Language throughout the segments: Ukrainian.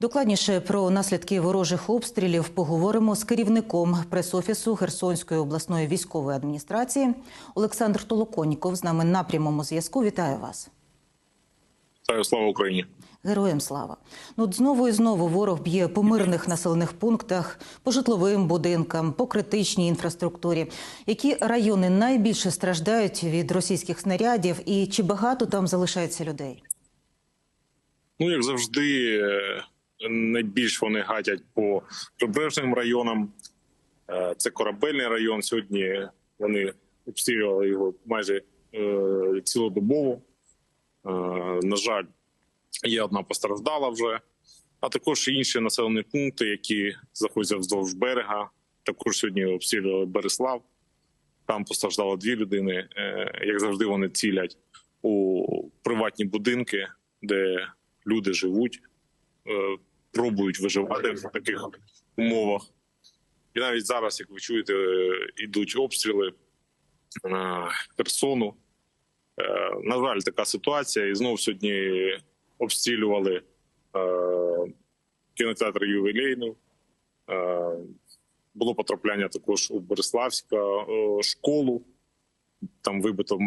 Докладніше про наслідки ворожих обстрілів поговоримо з керівником пресофісу Херсонської обласної військової адміністрації Олександр Толоконіков з нами на прямому зв'язку. Вітаю вас. Вітаю, слава Україні. Героям слава. Ну от знову і знову ворог б'є по мирних населених пунктах, по житловим будинкам, по критичній інфраструктурі. Які райони найбільше страждають від російських снарядів, і чи багато там залишається людей? Ну як завжди, е, найбільш вони гатять по прибережним районам. Е, Це корабельний район. Сьогодні вони обстрілювали його майже е, цілодобово. Е, На жаль, є одна постраждала вже, а також інші населені пункти, які знаходяться вздовж берега. Також сьогодні обстрілювали Береслав. Там постраждало дві людини. Як завжди, вони цілять у приватні будинки, де люди живуть, пробують виживати в таких умовах. І навіть зараз, як ви чуєте, е, йдуть обстріли Херсону. Е, На жаль, така ситуація. І знову сьогодні обстрілювали е, кінотеатр ювілейну. Е, Було потрапляння також у Бориславська е, школу. Там вибито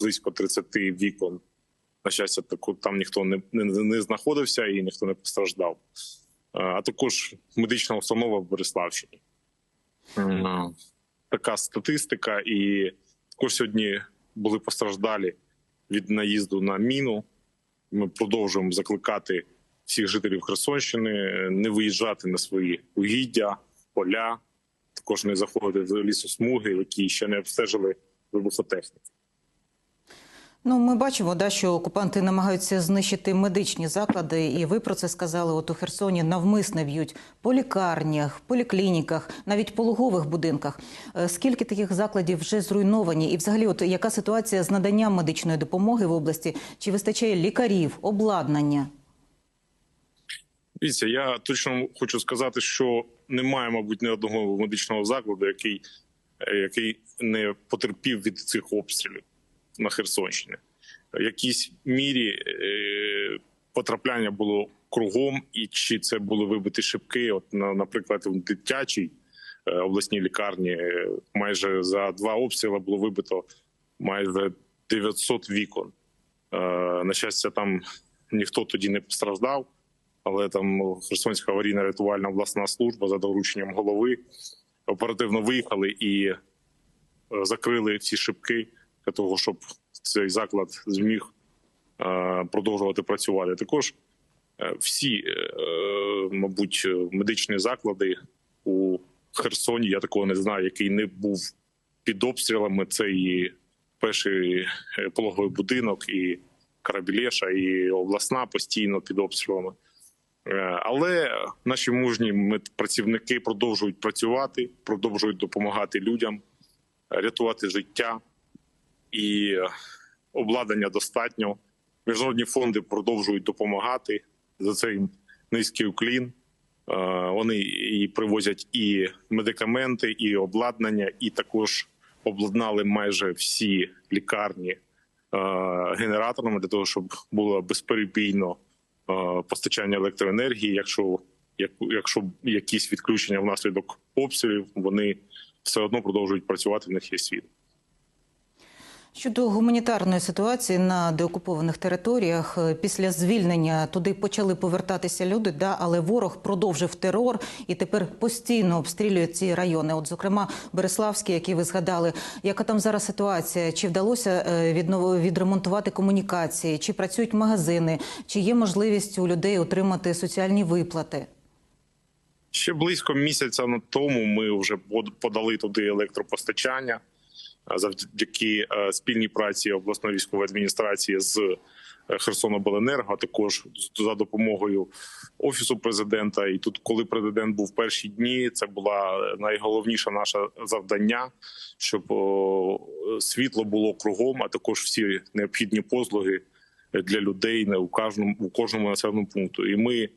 близько 30 вікон. На щастя, таку там ніхто не, не, не знаходився і ніхто не постраждав. Е, А також медична установа в Бориславщині. Е, Така статистика, і також сьогодні були постраждалі від наїзду на міну. Ми продовжуємо закликати всіх жителів Херсонщини не виїжджати на свої угіддя, поля, також не заходити в лісосмуги, які ще не обстежили вибухотехніку. Ну, ми бачимо, да, що окупанти намагаються знищити медичні заклади, і ви про це сказали. От у Херсоні навмисне б'ють по лікарнях, поліклініках, навіть пологових будинках. Е, Скільки таких закладів вже зруйновані? І, взагалі, от яка ситуація з наданням медичної допомоги в області? Чи вистачає лікарів, обладнання? Дивіться, я точно хочу сказати, що немає, мабуть, ні одного медичного закладу, який, е, який не потерпів від цих обстрілів на Херсонщині. В якійсь мірі е, потрапляння було кругом, і чи це були вибиті шибки? От, на, наприклад, в дитячій е, обласній лікарні е, майже за два обстріли було вибито майже 900 вікон. На щастя, там ніхто тоді не постраждав але там Херсонська аварійна рятувальна обласна служба за дорученням голови оперативно виїхали і закрили всі шибки для того, щоб цей заклад зміг е, продовжувати працювати. Також е, всі, е, мабуть, медичні заклади у Херсоні. Я такого не знаю, який не був під обстрілами. Це і перший пологовий будинок, і Карабілеша, і обласна постійно під обстрілами. Але наші мужні працівники продовжують працювати, продовжують допомагати людям, рятувати життя і обладнання достатньо. Міжнародні фонди продовжують допомагати за цей низький уклін. Е, Вони і привозять і медикаменти, і обладнання, і також обладнали майже всі лікарні е, генераторами для того, щоб було безперебійно е, постачання електроенергії. Якщо якщо якісь відключення внаслідок обстрілів, вони все одно продовжують працювати. В них є світ. Щодо гуманітарної ситуації на деокупованих територіях, е, після звільнення туди почали повертатися люди, да, але ворог продовжив терор і тепер постійно обстрілює ці райони. От, зокрема, Береславський, який ви згадали, яка там зараз ситуація? Чи вдалося е, відремонтувати комунікації? Чи працюють магазини? Чи є можливість у людей отримати соціальні виплати? Ще близько місяця тому ми вже подали туди електропостачання завдяки е, спільній праці обласної військової адміністрації з е, Херсонобленерго, а також за допомогою офісу президента. І тут, коли президент був перші дні, це була найголовніше наше завдання, щоб світло було кругом, а також всі необхідні послуги для людей не у кожному у кожному населеному пункту. І ми е,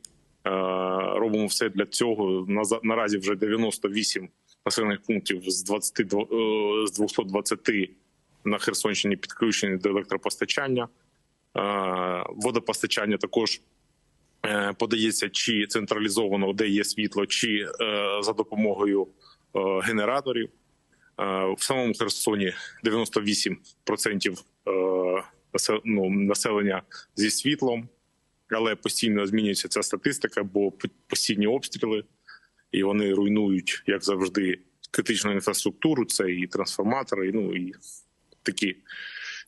робимо все для цього. Наразі вже 98 населених пунктів з 22, е, з 220 на Херсонщині підключені до електропостачання. Е, Водопостачання також е, подається чи централізовано, де є світло, чи за допомогою генераторів. В самому Херсоні 98% е, насе- ну, населення зі світлом, але постійно змінюється ця статистика, бо постійні обстріли, і вони руйнують, як завжди, критичну інфраструктуру. Це і трансформатори, ну і такі.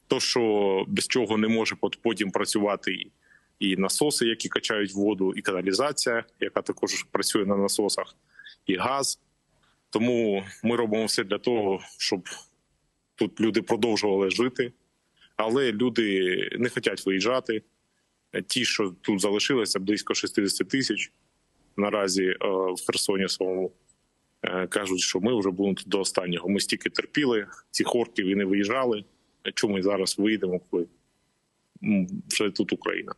То, що без чого не може потім працювати і- і насоси, які качають воду, і каналізація, яка також працює на насосах, і газ. Тому ми робимо все для того, щоб тут люди продовжували жити, але люди не хочуть виїжджати. Ті, що тут залишилися, близько 60 тисяч наразі е, в Херсоні самому. Е, Кажуть, що ми вже будемо до останнього. Ми стільки терпіли ці хорки і не виїжджали. Чому ми зараз виїдемо, коли вже тут Україна?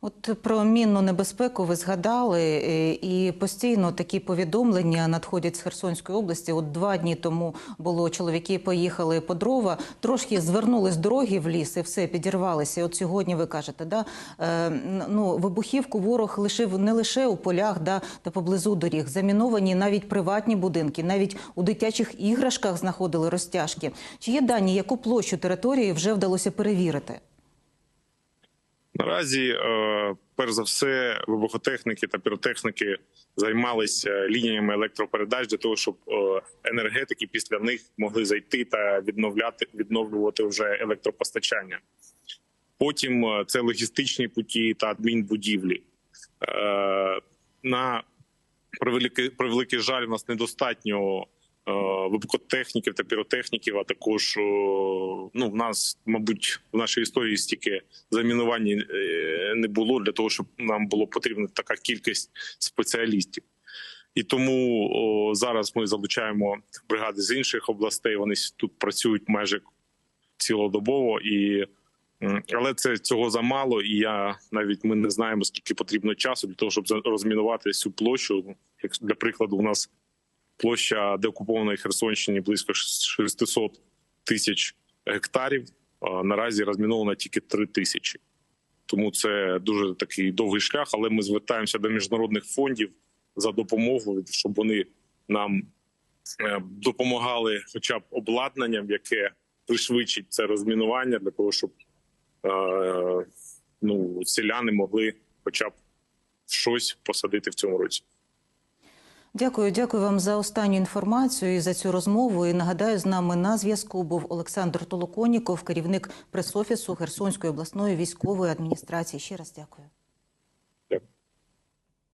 От про мінну небезпеку ви згадали, е, і постійно такі повідомлення надходять з Херсонської області. От два дні тому було чоловіки поїхали по дрова, трошки звернули з дороги в ліс і все підірвалися. От сьогодні ви кажете, да е, ну вибухівку ворог лишив не лише у полях, да та поблизу доріг. Заміновані навіть приватні будинки, навіть у дитячих іграшках знаходили розтяжки. Чи є дані, яку площу території вже вдалося перевірити? Наразі, е, перш за все, вибухотехніки та піротехніки займалися лініями електропередач для того, щоб е, енергетики після них могли зайти та відновляти відновлювати вже електропостачання. Потім е, це логістичні путі та адмінбудівлі. Е, На превеликий, превеликий жаль, у нас недостатньо е, вибухотехніків та піротехніків, а також е, ну, в нас, мабуть, в нашій історії стільки замінувань е, не було для того, щоб нам було потрібна така кількість спеціалістів. І тому о, зараз ми залучаємо бригади з інших областей. Вони тут працюють майже цілодобово, і але це цього замало. І я навіть ми не знаємо скільки потрібно часу для того, щоб розмінувати всю площу. Як для прикладу, у нас площа деокупованої Херсонщини близько 600 тисяч гектарів. Наразі розміновано тільки 3 тисячі. Тому це дуже такий довгий шлях. Але ми звертаємося до міжнародних фондів за допомогою, щоб вони нам е, допомагали, хоча б обладнанням, яке пришвидшить це розмінування, для того, щоб е, ну, селяни могли хоча б щось посадити в цьому році. Дякую, дякую вам за останню інформацію і за цю розмову. І нагадаю, з нами на зв'язку був Олександр Толоконіков, керівник прес-офісу Херсонської обласної військової адміністрації. Ще раз дякую.